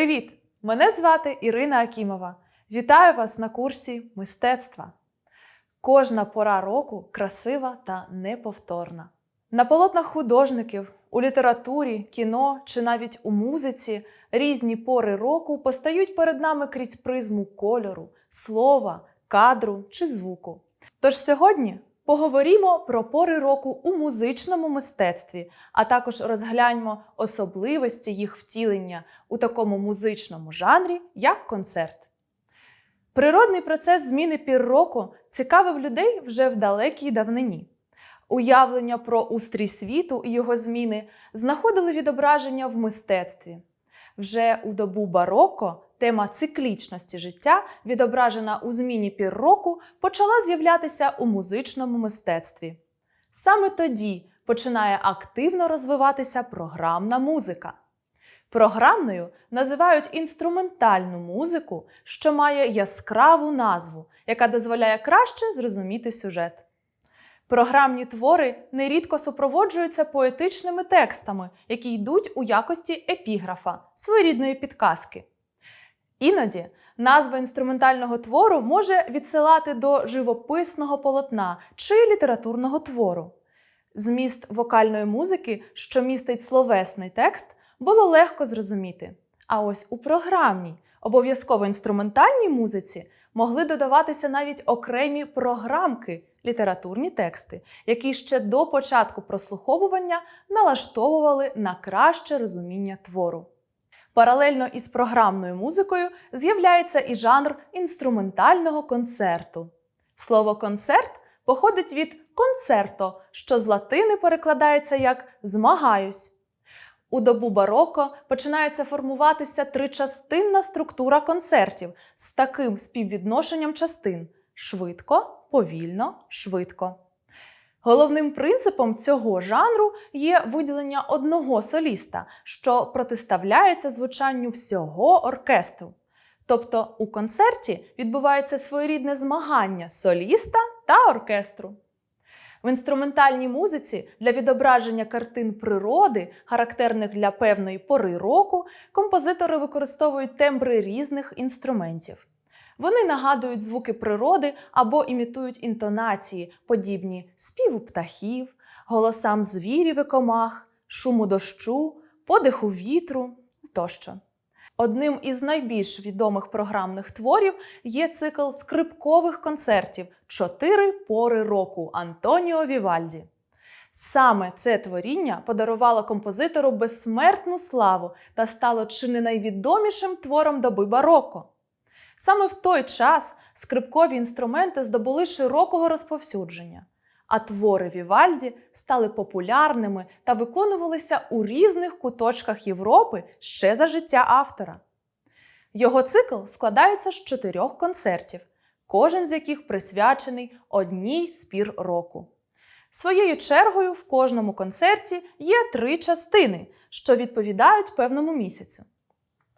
Привіт! Мене звати Ірина Акімова. Вітаю вас на курсі мистецтва. Кожна пора року красива та неповторна. На полотнах художників, у літературі, кіно чи навіть у музиці різні пори року постають перед нами крізь призму кольору, слова, кадру чи звуку. Тож сьогодні поговоримо про пори року у музичному мистецтві, а також розгляньмо особливості їх втілення у такому музичному жанрі, як концерт. Природний процес зміни пір року цікавив людей вже в далекій давнині. Уявлення про устрій світу і його зміни знаходили відображення в мистецтві. Вже у добу бароко тема циклічності життя, відображена у зміні пір року, почала з'являтися у музичному мистецтві. Саме тоді починає активно розвиватися програмна музика. Програмною називають інструментальну музику, що має яскраву назву, яка дозволяє краще зрозуміти сюжет. Програмні твори нерідко супроводжуються поетичними текстами, які йдуть у якості епіграфа, своєрідної підказки. Іноді назва інструментального твору може відсилати до живописного полотна чи літературного твору. Зміст вокальної музики, що містить словесний текст, було легко зрозуміти. А ось у програмній, обов'язково інструментальній музиці могли додаватися навіть окремі програмки, літературні тексти, які ще до початку прослуховування налаштовували на краще розуміння твору. Паралельно із програмною музикою з'являється і жанр інструментального концерту. Слово концерт походить від концерто, що з латини перекладається як змагаюсь. У добу бароко починається формуватися тричастинна структура концертів з таким співвідношенням частин швидко, повільно, швидко. Головним принципом цього жанру є виділення одного соліста, що протиставляється звучанню всього оркестру. Тобто у концерті відбувається своєрідне змагання соліста та оркестру. В інструментальній музиці для відображення картин природи, характерних для певної пори року, композитори використовують тембри різних інструментів. Вони нагадують звуки природи або імітують інтонації, подібні співу птахів, голосам звірів і комах, шуму дощу, подиху вітру тощо. Одним із найбільш відомих програмних творів є цикл скрипкових концертів Чотири пори року Антоніо Вівальді. Саме це творіння подарувало композитору безсмертну славу та стало чи не найвідомішим твором доби бароко. Саме в той час скрипкові інструменти здобули широкого розповсюдження, а твори Вівальді стали популярними та виконувалися у різних куточках Європи ще за життя автора. Його цикл складається з чотирьох концертів, кожен з яких присвячений одній з пір року. Своєю чергою в кожному концерті є три частини, що відповідають певному місяцю.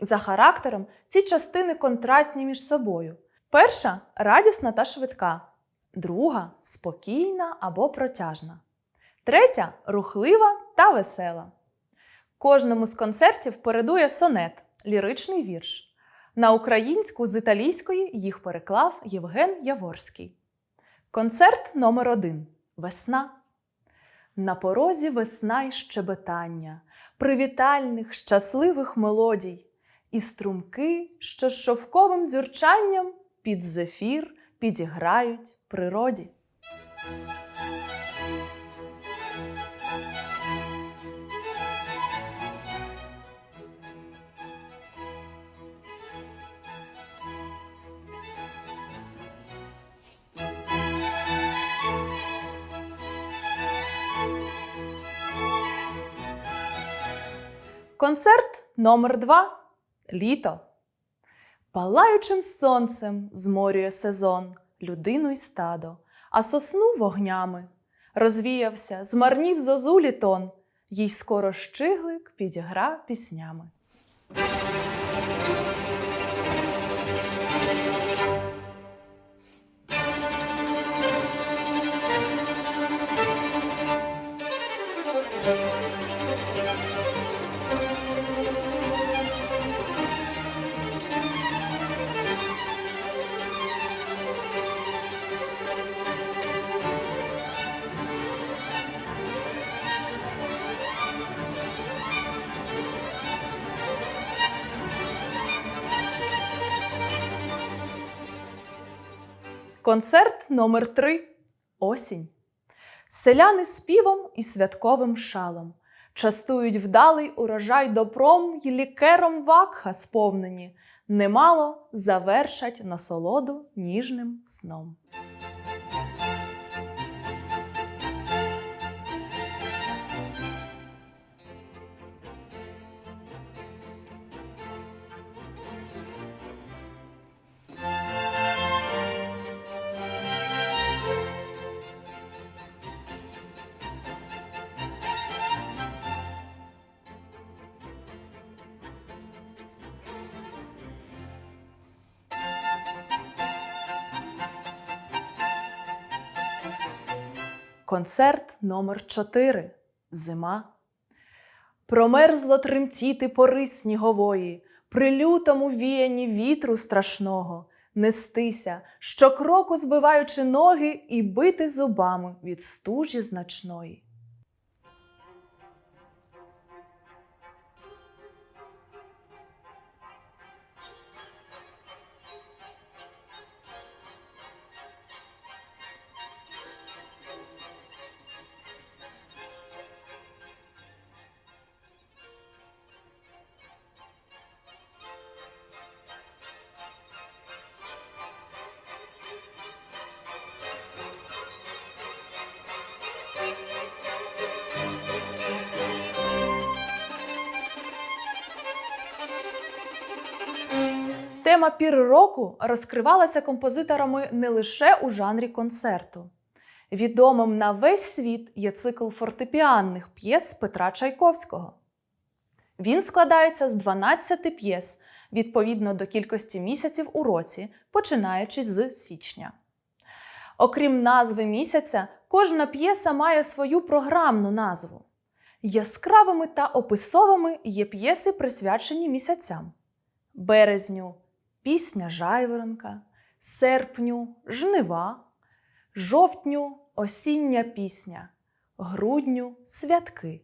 За характером ці частини контрастні між собою. Перша радісна та швидка, друга спокійна або протяжна, третя рухлива та весела. Кожному з концертів передує сонет, ліричний вірш. На українську з італійської їх переклав Євген Яворський. Концерт номер 1 Весна. На порозі весна й щебетання, привітальних, щасливих мелодій і струмки, що з шовковим дзюрчанням під зефір підіграють природі. Концерт номер 2 Літо. Палаючим сонцем зморює сезон людину й стадо, а сосну вогнями. Розвіявся, змарнів зозулі тон, їй скоро щиглик підігра піснями. Концерт номер 3 Осінь. Селяни співом і святковим шалом частують вдалий урожай добром й лікером вакха сповнені, немало завершать насолоду ніжним сном. Концерт номер 4 Зима. Промерзло тремтіти пори снігової, при лютому віянні вітру страшного, нестися, щокроку збиваючи ноги і бити зубами від стужі значної. Тема пір року розкривалася композиторами не лише у жанрі концерту. Відомим на весь світ є цикл фортепіанних п'єс Петра Чайковського. Він складається з 12 п'єс відповідно до кількості місяців у році, починаючи з січня. Окрім назви місяця, кожна п'єса має свою програмну назву. Яскравими та описовими є п'єси, присвячені місяцям березню пісня жайворонка, серпню жнива, жовтню осіння пісня, грудню святки.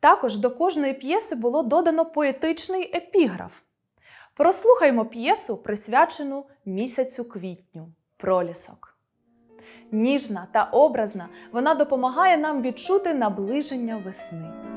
Також до кожної п'єси було додано поетичний епіграф. Прослухаймо п'єсу, присвячену місяцю квітню пролісок. Ніжна та образна, вона допомагає нам відчути наближення весни.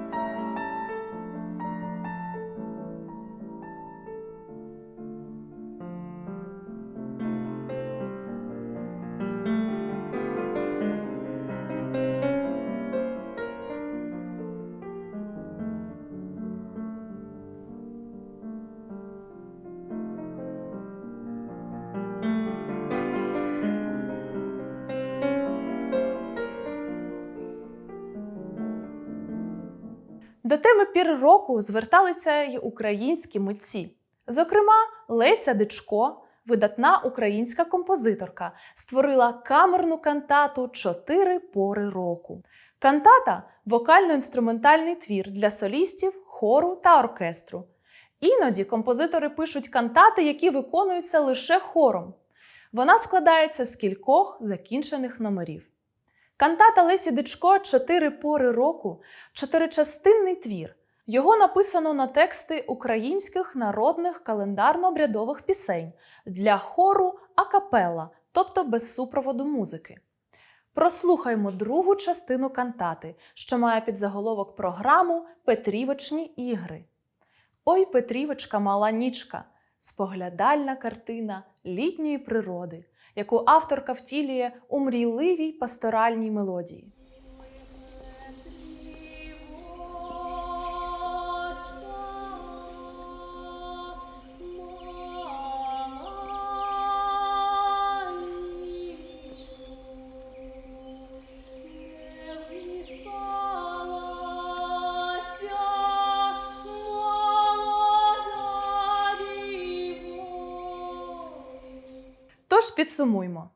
До теми пір року зверталися й українські митці. Зокрема, Леся Дичко, видатна українська композиторка, створила камерну кантату Чотири пори року. Кантата вокально-інструментальний твір для солістів, хору та оркестру. Іноді композитори пишуть кантати, які виконуються лише хором. Вона складається з кількох закінчених номерів. Кантата Лесі Дичко Чотири пори року чотиричастинний твір. Його написано на тексти українських народних календарно-обрядових пісень для хору акапелла, тобто без супроводу музики. Прослухаймо другу частину кантати, що має під заголовок програму Петрівочні ігри. Ой, Петрівочка, мала нічка, споглядальна картина літньої природи, яку авторка втілює у мрійливій пасторальній мелодії. Тож підсумуймо.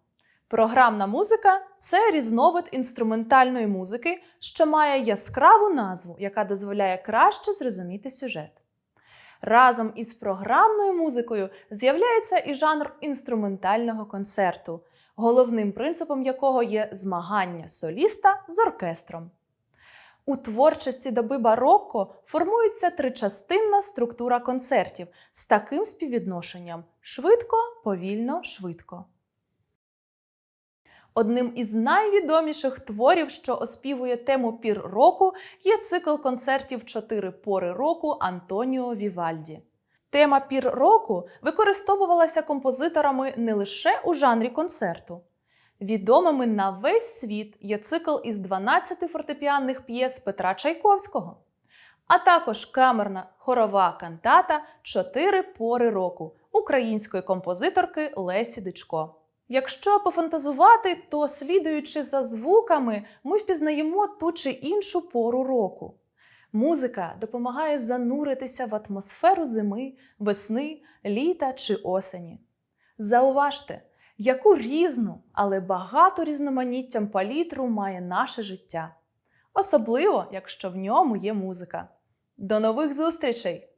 Програмна музика це різновид інструментальної музики, що має яскраву назву, яка дозволяє краще зрозуміти сюжет. Разом із програмною музикою з'являється і жанр інструментального концерту, головним принципом якого є змагання соліста з оркестром. У творчості доби барокко формується тричастинна структура концертів з таким співвідношенням швидко, повільно, швидко. Одним із найвідоміших творів, що оспівує тему пір року, є цикл концертів Чотири пори року Антоніо Вівальді. Тема пір року використовувалася композиторами не лише у жанрі концерту. Відомими на весь світ є цикл із 12 фортепіанних п'єс Петра Чайковського, а також камерна хорова кантата Чотири пори року української композиторки Лесі Дичко. Якщо пофантазувати, то слідуючи за звуками, ми впізнаємо ту чи іншу пору року. Музика допомагає зануритися в атмосферу зими, весни, літа чи осені. Зауважте, яку різну, але багато різноманіттям палітру має наше життя, особливо якщо в ньому є музика. До нових зустрічей!